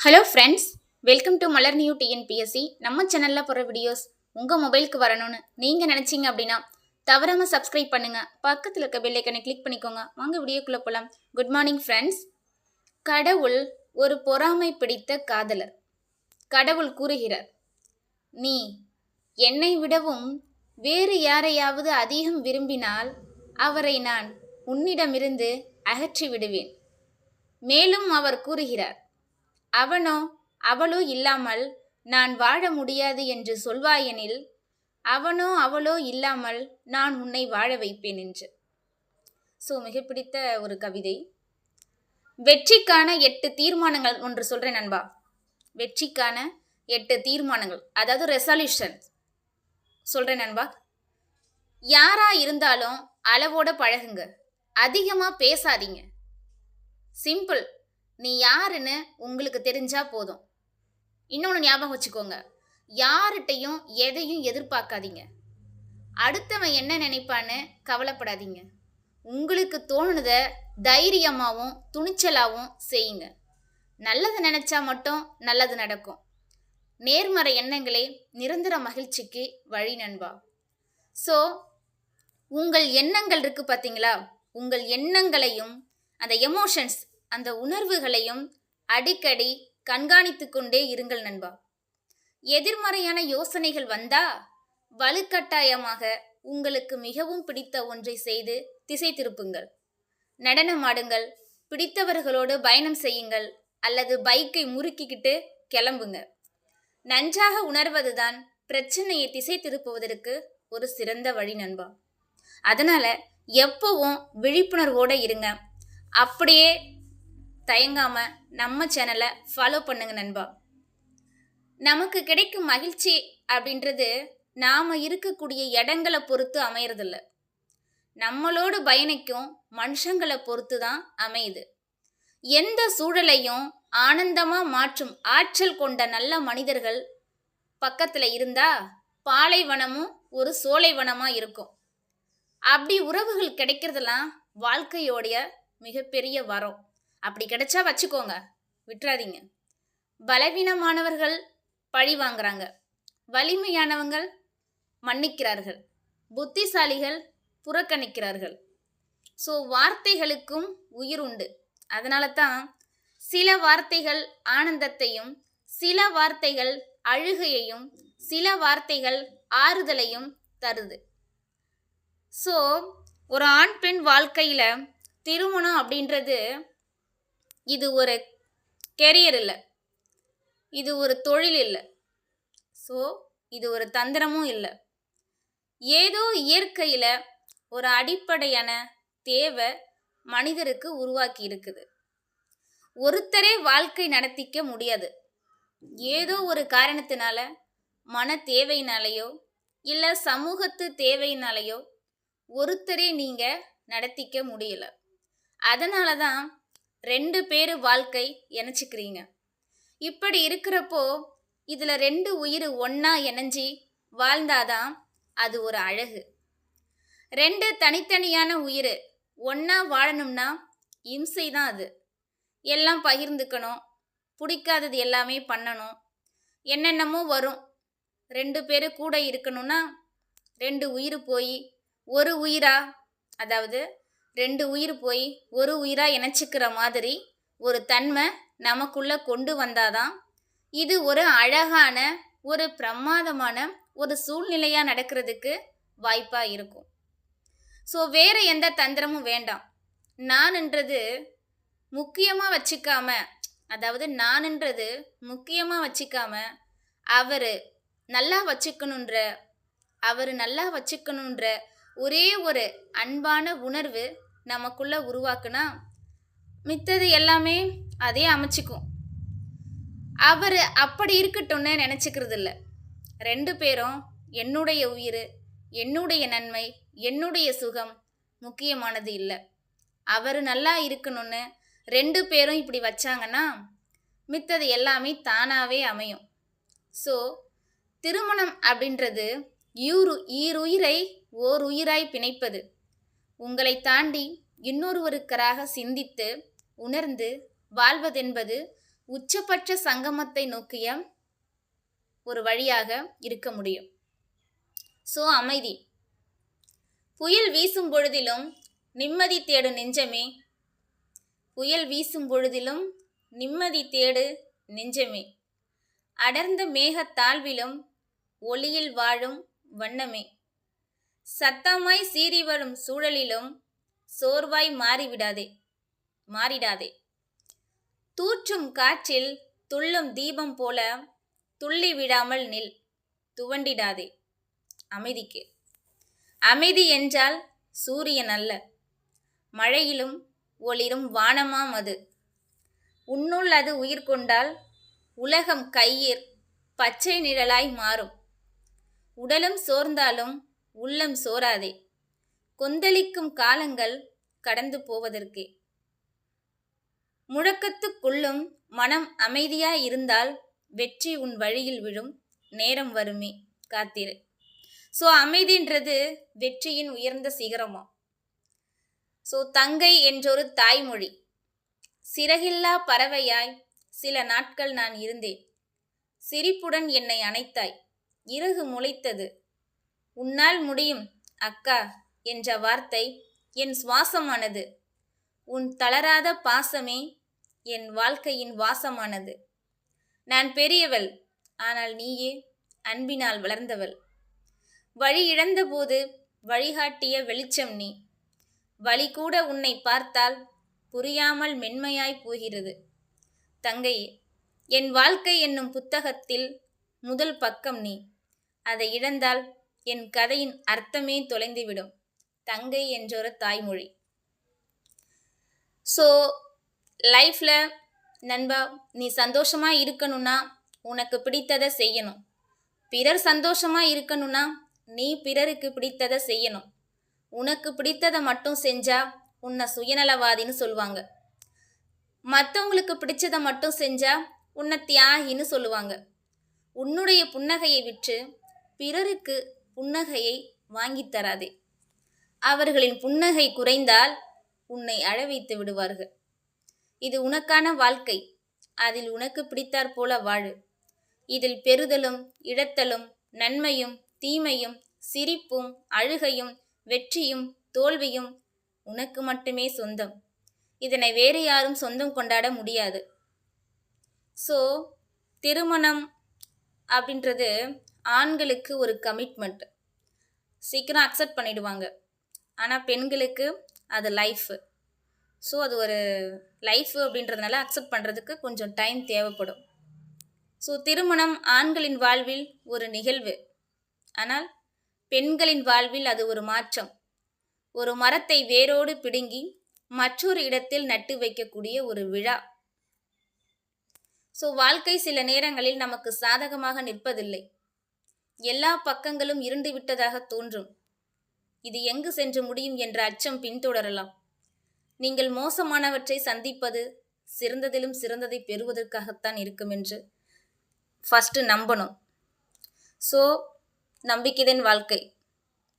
Hello friends welcome to Malar new TNPSC நம்ம சேனலில் போகிற வீடியோஸ் உங்கள் மொபைலுக்கு வரணும்னு நீங்கள் நினச்சிங்க அப்படின்னா தவறாமல் சப்ஸ்கிரைப் பண்ணுங்கள் பக்கத்தில் இருக்க பெல்லைக்கனை கிளிக் பண்ணிக்கோங்க. வாங்க வீடியோக்குள்ளே போகலாம் குட் மார்னிங் ஃப்ரெண்ட்ஸ் கடவுள் ஒரு பொறாமை பிடித்த காதலர். கடவுள் கூறுகிறார் நீ என்னை விடவும் வேறு யாரையாவது அதிகம் விரும்பினால் அவரை நான் உன்னிடமிருந்து அகற்றி விடுவேன் மேலும் அவர் கூறுகிறார் அவனோ அவளோ இல்லாமல் நான் வாழ முடியாது என்று சொல்வாயெனில் அவனோ அவளோ இல்லாமல் நான் உன்னை வாழ வைப்பேன் என்று. ஸோ மிக பிடித்த ஒரு கவிதை. வெற்றிக்கான எட்டு தீர்மானங்கள் ஒன்று சொல்கிறேன் நண்பா. வெற்றிக்கான எட்டு தீர்மானங்கள் அதாவது ரெசல்யூஷன் சொல்கிறேன் நண்பா. யாராக இருந்தாலும் அளவோட பழகுங்க. அதிகமாக பேசாதீங்க. சிம்பிள் நீ யாருன்னு உங்களுக்கு தெரிஞ்சா போதும். இன்னொன்று ஞாபகம் வச்சுக்கோங்க. யார்கிட்டையும் எதையும் எதிர்பார்க்காதீங்க. அடுத்தவன் என்ன நினைப்பான்னு கவலைப்படாதீங்க. உங்களுக்கு தோணுனதை தைரியமாகவும் துணிச்சலாகவும் செய்யுங்க. நல்லது நினச்சா மட்டும் நல்லது நடக்கும். நேர்மறை எண்ணங்களே நிரந்தர மகிழ்ச்சிக்கு வழி நண்பா. ஸோ உங்கள் எண்ணங்கள் இருக்கு பார்த்தீங்களா உங்கள் எண்ணங்களையும் அந்த எமோஷன்ஸ் அந்த உணர்வுகளையும் அடிக்கடி கண்காணித்து கொண்டே இருங்கள் நண்பா. எதிர்மறையான யோசனைகள் வந்தா வலுக்கட்டாயமாக உங்களுக்கு மிகவும் பிடித்த ஒன்றை செய்து திசை திருப்புங்கள். நடனமாடுங்கள் பிடித்தவர்களோடு பயணம் செய்யுங்கள் அல்லது பைக்கை முறுக்கிக்கிட்டு கிளம்புங்க நன்றாக உணர்வதுதான் பிரச்சனையை திசை திருப்புவதற்கு ஒரு சிறந்த வழி நண்பா. அதனால எப்பவும் விழிப்புணர்வோட இருங்க. அப்படியே தயங்காம நம்ம சேனலை ஃபாலோ பண்ணுங்க நண்பா. நமக்கு கிடைக்கும் மகிழ்ச்சி அப்படின்றது நாம இருக்கக்கூடிய இடங்களை பொறுத்து அமையறதில்ல. நம்மளோடு பயணிக்கும் மனுஷங்களை பொறுத்து தான் அமையுது. எந்த சூழலையும் ஆனந்தமாக மாற்றும் ஆற்றல் கொண்ட நல்ல மனிதர்கள் பக்கத்தில் இருந்தா பாலைவனமும் ஒரு சோலைவனமாக இருக்கும். அப்படி உறவுகள் கிடைக்கிறதெல்லாம் வாழ்க்கையோடைய மிகப்பெரிய வரம். அப்படி கிடைச்சா வச்சுக்கோங்க. விட்டுறாதீங்க. பலவீனமானவர்கள் பழி வாங்குறாங்க. வலிமையானவங்கள் மன்னிக்கிறார்கள். புத்திசாலிகள் புறக்கணிக்கிறார்கள். ஸோ வார்த்தைகளுக்கும் உயிர் உண்டு. அதனால தான் சில வார்த்தைகள் ஆனந்தத்தையும் சில வார்த்தைகள் அழுகையையும் சில வார்த்தைகள் ஆறுதலையும் தருது. ஸோ ஒரு ஆண் பெண் வாழ்க்கையில் திருமணம் அப்படின்றது இது ஒரு கெரியர் இல்லை. இது ஒரு தொழில் இல்லை. ஸோ இது ஒரு தந்திரமும் இல்லை. ஏதோ இயற்கையில் ஒரு அடிப்படையான தேவை மனிதருக்கு உருவாக்கி இருக்குது. ஒருத்தரே வாழ்க்கை நடத்திக்க முடியாது. ஏதோ ஒரு காரணத்தினால மன தேவையினாலேயோ இல்லை சமூகத்து தேவையினாலேயோ ஒருத்தரே நீங்கள் நடத்திக்க முடியல. அதனால தான் ரெண்டு பேர் வாழ்க்கை இணைச்சிக்கிறீங்க. இப்படி இருக்கிறப்போ இதில் ரெண்டு உயிர் ஒன்றா இணைஞ்சி வாழ்ந்தாதான் அது ஒரு அழகு. ரெண்டு தனித்தனியான உயிர் ஒன்றா வாழணும்னா இம்சை தான் அது. எல்லாம் பகிர்ந்துக்கணும் பிடிக்காதது எல்லாமே பண்ணணும் என்னென்னமோ வரும். ரெண்டு பேர் கூட இருக்கணும்னா ரெண்டு உயிர் போய் ஒரு உயிரா அதாவது ரெண்டு உயிர் போய் ஒரு உயிராக இணைச்சிக்கிற மாதிரி ஒரு தன்மை நமக்குள்ளே கொண்டு வந்தாதான் இது ஒரு அழகான ஒரு பிரமாதமான ஒரு சூழ்நிலையாக நடக்கிறதுக்கு வாய்ப்பாக இருக்கும். ஸோ வேறு எந்த தந்திரமும் வேண்டாம். நான்ன்றது முக்கியமாக வச்சுக்காம அதாவது நான்ன்றது முக்கியமாக வச்சுக்காம அவர் நல்லா வச்சுக்கணுன்ற அவர் நல்லா வச்சுக்கணுன்ற ஒரே ஒரு அன்பான உணர்வு நமக்குள்ளே உருவாக்குனா மித்தது எல்லாமே அதே அமைச்சிக்கும். அவர் அப்படி இருக்கட்டும்னு நினச்சிக்கிறது இல்லை ரெண்டு பேரும் என்னுடைய உயிர் என்னுடைய நன்மை என்னுடைய சுகம் முக்கியமானது இல்லை. அவர் நல்லா இருக்கணும்னு ரெண்டு பேரும் இப்படி வச்சாங்கன்னா மித்தது எல்லாமே தானாகவே அமையும். ஸோ திருமணம் அப்படின்றது ஈரு ஈருயிரை ஓர் உயிராய் பிணைப்பது. உங்களை தாண்டி இன்னொருவருக்கராக சிந்தித்து உணர்ந்து வாழ்வதென்பது உச்சபட்ச சங்கமத்தை நோக்கிய ஒரு வழியாக இருக்க முடியும். ஸோ அமைதி. புயல் வீசும் பொழுதிலும் நிம்மதி தேடு நெஞ்சமே. புயல் வீசும் பொழுதிலும் நிம்மதி தேடு நெஞ்சமே. அடர்ந்த மேகத் தாழ்விலும் ஒளியில் வாழும் வண்ணமே. சத்தமாய் சீறி வரும் சூழலிலும் சோர்வாய் மாறிவிடாதே மாறிடாதே. தூற்றும் காற்றில் துள்ளும் தீபம் போல துள்ளி விடாமல் நில் துவண்டிடாதே. அமைதிக்கு. அமைதி என்றால் சூரியன் அல்ல. மழையிலும் ஒளிரும் வானமாம் அது. உன்னுள் அது உயிர் கொண்டால் உலகம் கையிற் பச்சை நிழலாய் மாறும். உடலும் சோர்ந்தாலும் உள்ளம் சோராதே கொந்தளிக்கும் காலங்கள் கடந்து போவதற்கே. முழக்கத்துக்குள்ளும் மனம் அமைதியாய் இருந்தால் வெற்றி உன் வழியில் விழும். நேரம் வருமே காத்திரு. ஸோ அமைதின்றது வெற்றியின் உயர்ந்த சிகரமா? ஸோ தங்கை என்றொரு தாய்மொழி. சிறகில்லா பறவையாய் சில நாட்கள் நான் இருந்தேன். சிரிப்புடன் என்னை அணைத்தாய். இறகு முளைத்தது உன்னால் முடியும் அக்கா என்ற வார்த்தை என் சுவாசமானது. உன் தளராத பாசமே என் வாழ்க்கையின் வாசமானது. நான் பெரியவள் ஆனால் நீயே அன்பினால் வளர்ந்தவள். வழி இழந்தபோது வழிகாட்டிய வெளிச்சம் நீ. வழி கூட உன்னை பார்த்தால் புரியாமல் மென்மையாய் போகிறது. தங்கையே என் வாழ்க்கை என்னும் புத்தகத்தில் முதல் பக்கம் நீ. அதை இழந்தால் என் கதையின் அர்த்தமே தொலைந்துவிடும். தங்கை என்றொரு தாய்மொழி. ஸோ லைஃப்பில் நண்பா நீ சந்தோஷமாக இருக்கணும்னா உனக்கு பிடித்ததை செய்யணும். பிறர் சந்தோஷமாக இருக்கணும்னா நீ பிறருக்கு பிடித்ததை செய்யணும். உனக்கு பிடித்ததை மட்டும் செஞ்சா உன்னை சுயநலவாதின்னு சொல்லுவாங்க. மற்றவங்களுக்கு பிடிச்சதை மட்டும் செஞ்சா உன்னை தியாகின்னு சொல்லுவாங்க. உன்னுடைய புன்னகையை விற்று பிறருக்கு புன்னகையை வாங்கித் தராதே. அவர்களின் புன்னகை குறைந்தால் உன்னை அழவைத்து விடுவார்கள். இது உனக்கான வாழ்க்கை. அதில் உனக்கு பிடித்தாற் போல வாழு. இதில் பெறுதலும் இழத்தலும் நன்மையும் தீமையும் சிரிப்பும் அழுகையும் வெற்றியும் தோல்வியும் உனக்கு மட்டுமே சொந்தம். இதனை வேறு யாரும் சொந்தம் கொண்டாட முடியாது. ஸோ திருமணம் அப்படின்றது ஆண்களுக்கு ஒரு கமிட்மெண்ட் சீக்கிரம் அக்செப்ட் பண்ணிடுவாங்க. ஆனால் பெண்களுக்கு அது லைஃபு ஸோ அது ஒரு லைஃபு அப்படின்றதுனால அக்செப்ட் பண்ணுறதுக்கு கொஞ்சம் டைம் தேவைப்படும். ஸோ திருமணம் ஆண்களின் வாழ்வில் ஒரு நிகழ்வு. ஆனால் பெண்களின் வாழ்வில் அது ஒரு மாற்றம். ஒரு மரத்தை வேரோடு பிடுங்கி மற்றொரு இடத்தில் நட்டு வைக்கக்கூடிய ஒரு விழா. ஸோ வாழ்க்கை சில நேரங்களில் நமக்கு சாதகமாக நிற்பதில்லை. எல்லா பக்கங்களும் இருண்டு விட்டதாக தோன்றும். இது எங்கு சென்று முடியும் என்ற அச்சம் பின்தொடரலாம். நீங்கள் மோசமானவற்றை சந்திப்பது சிறந்ததிலும் சிறந்ததை பெறுவதற்காகத்தான் இருக்கும் என்று ஃபஸ்ட்டு நம்பணும். ஸோ நம்பிக்கைதன் வாழ்க்கை.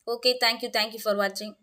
ஓகே தேங்க்யூ தேங்க்யூ ஃபார் வாட்சிங்